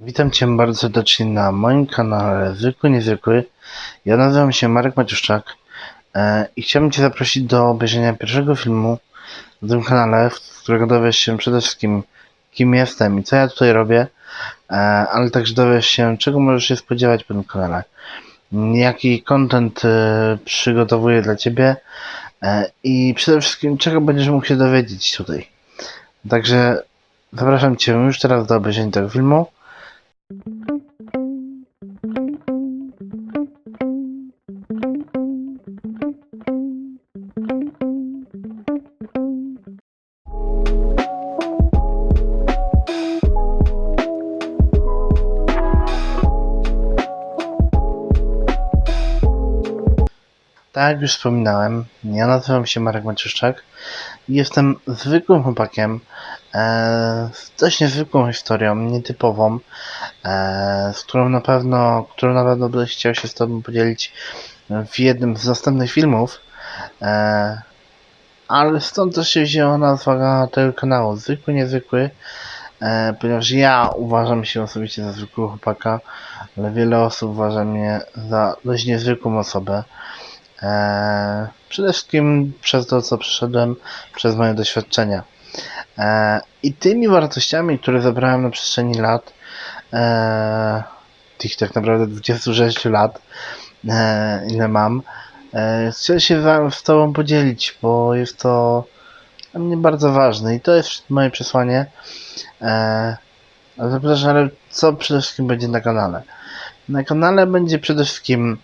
Witam Cię bardzo serdecznie na moim kanale Zwykły Niezwykły. Ja nazywam się Marek Maciuszczak e, i chciałbym Cię zaprosić do obejrzenia pierwszego filmu w tym kanale, z którego dowiesz się przede wszystkim kim jestem i co ja tutaj robię, e, ale także dowiesz się czego możesz się spodziewać po tym kanale. Jaki content e, przygotowuję dla Ciebie i przede wszystkim czego będziesz mógł się dowiedzieć tutaj. Także zapraszam Cię już teraz do obejrzenia tego filmu. Tak jak już wspominałem, ja nazywam się Marek Maciuszczak i jestem zwykłym chłopakiem e, z dość niezwykłą historią, nietypową, z którą na pewno, którą na pewno będę chciał się z Tobą podzielić w jednym z następnych filmów. E, ale stąd też się wzięła nazwa tego kanału, Zwykły Niezwykły, e, ponieważ ja uważam się osobiście za zwykłego chłopaka, ale wiele osób uważa mnie za dość niezwykłą osobę. Przede wszystkim przez to, co przeszedłem, przez moje doświadczenia. I tymi wartościami, które zebrałem na przestrzeni lat, eee, tych tak naprawdę 26 lat, eee, ile mam, eee, chcę się za- z Tobą podzielić, bo jest to dla mnie bardzo ważne i to jest moje przesłanie. Ale zapytasz, ale co przede wszystkim będzie na kanale? Na kanale będzie przede wszystkim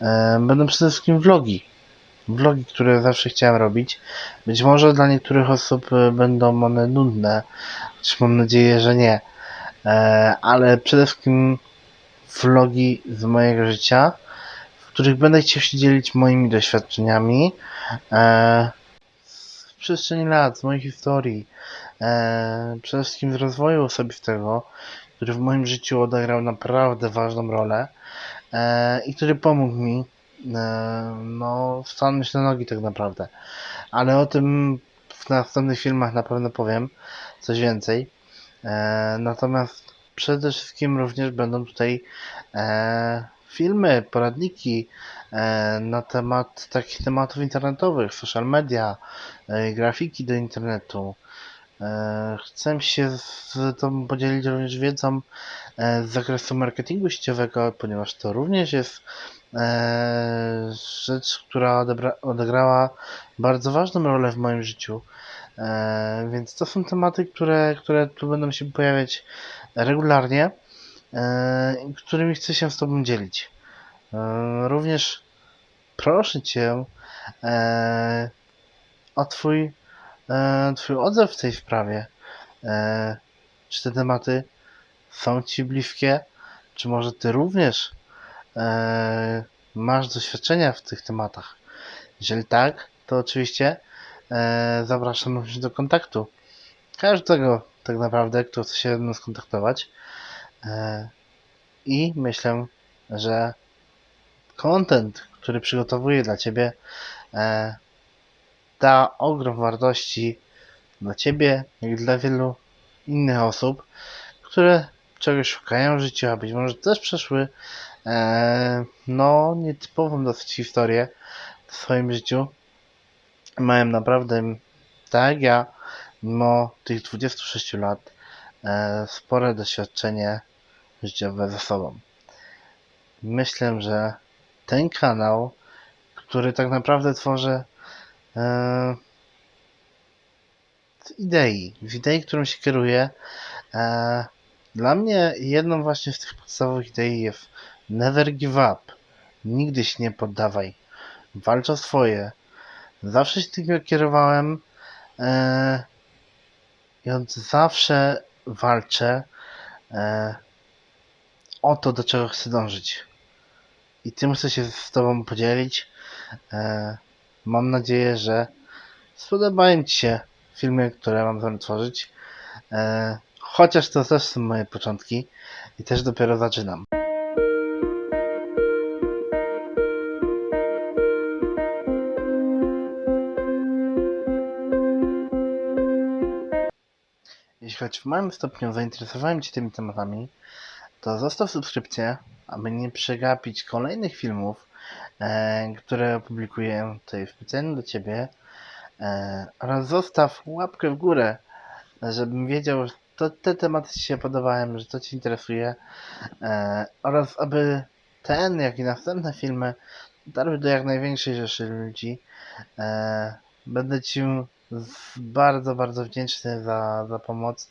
E, Będą przede wszystkim vlogi. Vlogi, które zawsze chciałem robić. Być może dla niektórych osób e, będą one nudne, choć mam nadzieję, że nie. E, Ale przede wszystkim vlogi z mojego życia, w których będę chciał się dzielić moimi doświadczeniami e, z przestrzeni lat, z mojej historii. e, Przede wszystkim z rozwoju osobistego, który w moim życiu odegrał naprawdę ważną rolę i który pomógł mi no, stanąć na nogi tak naprawdę. Ale o tym w następnych filmach na pewno powiem coś więcej. E, natomiast przede wszystkim również będą tutaj e, filmy, poradniki e, na temat takich tematów internetowych, social media, grafiki do internetu. Chcę się z Tobą podzielić również wiedzą z zakresu marketingu sieciowego, ponieważ to również jest rzecz, która odegrała bardzo ważną rolę w moim życiu. E, Więc to są tematy, które, które tu będą się pojawiać regularnie, e, którymi chcę się z Tobą dzielić. E, Również proszę Cię e, o Twój e, Twój odzew w tej sprawie. E, czy te tematy są Ci bliskie? Czy może Ty również e, masz doświadczenia w tych tematach? Jeżeli tak, to oczywiście zapraszam również do kontaktu. Każdego tak naprawdę, kto chce się ze mną skontaktować. E, I myślę, że content, który przygotowuję dla Ciebie, e, da ogrom wartości dla Ciebie, jak dla wielu innych osób, które czegoś szukają w życiu, a być może też przeszły e, no nietypową dosyć historię w swoim życiu. Mają naprawdę, tak jak ja, mimo tych 26 lat, e, spore doświadczenie życiowe ze sobą. Myślę, że ten kanał, który tak naprawdę tworzę e, z idei, z idei, którą się kieruję. E, dla mnie jedną właśnie z tych podstawowych idei jest never give up. Nigdy się nie poddawaj. Walcz o swoje. Zawsze się tym kierowałem e, i od zawsze walczę e, o to, do czego chcę dążyć. I tym chcę się z Tobą podzielić. E, mam nadzieję, że spodobają Ci się filmy, które mam zamiar tworzyć. E, chociaż to też są moje początki i też dopiero zaczynam. Choć w małym stopniu zainteresowałem Cię tymi tematami, to zostaw subskrypcję, aby nie przegapić kolejnych filmów, e, które opublikuję tutaj specjalnie dla Ciebie. E, oraz zostaw łapkę w górę, żebym wiedział, że to, te tematy Ci się podobają, że to Ci interesuje. E, oraz aby ten, jak i następne filmy dotarły do jak największej rzeszy ludzi. E, będę Ci bardzo, bardzo wdzięczny za, za pomoc.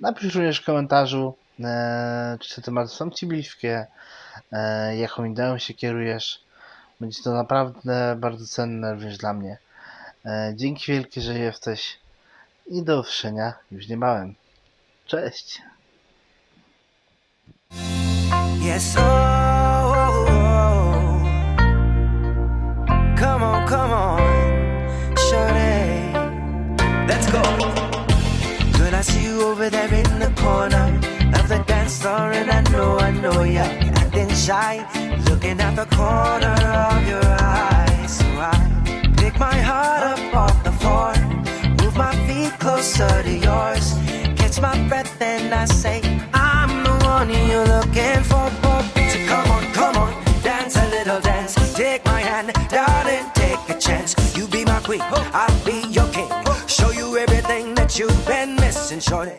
Napisz również w komentarzu, e, czy te tematy są Ci bliskie, e, jaką ideą się kierujesz. Będzie to naprawdę bardzo cenne również dla mnie. E, dzięki wielkie, że jesteś i do usłyszenia już niebawem. Cześć! Yes, oh, oh, oh. come on, come on, I see you over there in the corner of the dance floor, and I know, I know you're acting shy, looking at the corner of your eye. So I pick my heart up off the floor, move my feet closer to yours, catch my breath, and I say, I'm the one you're looking shorty.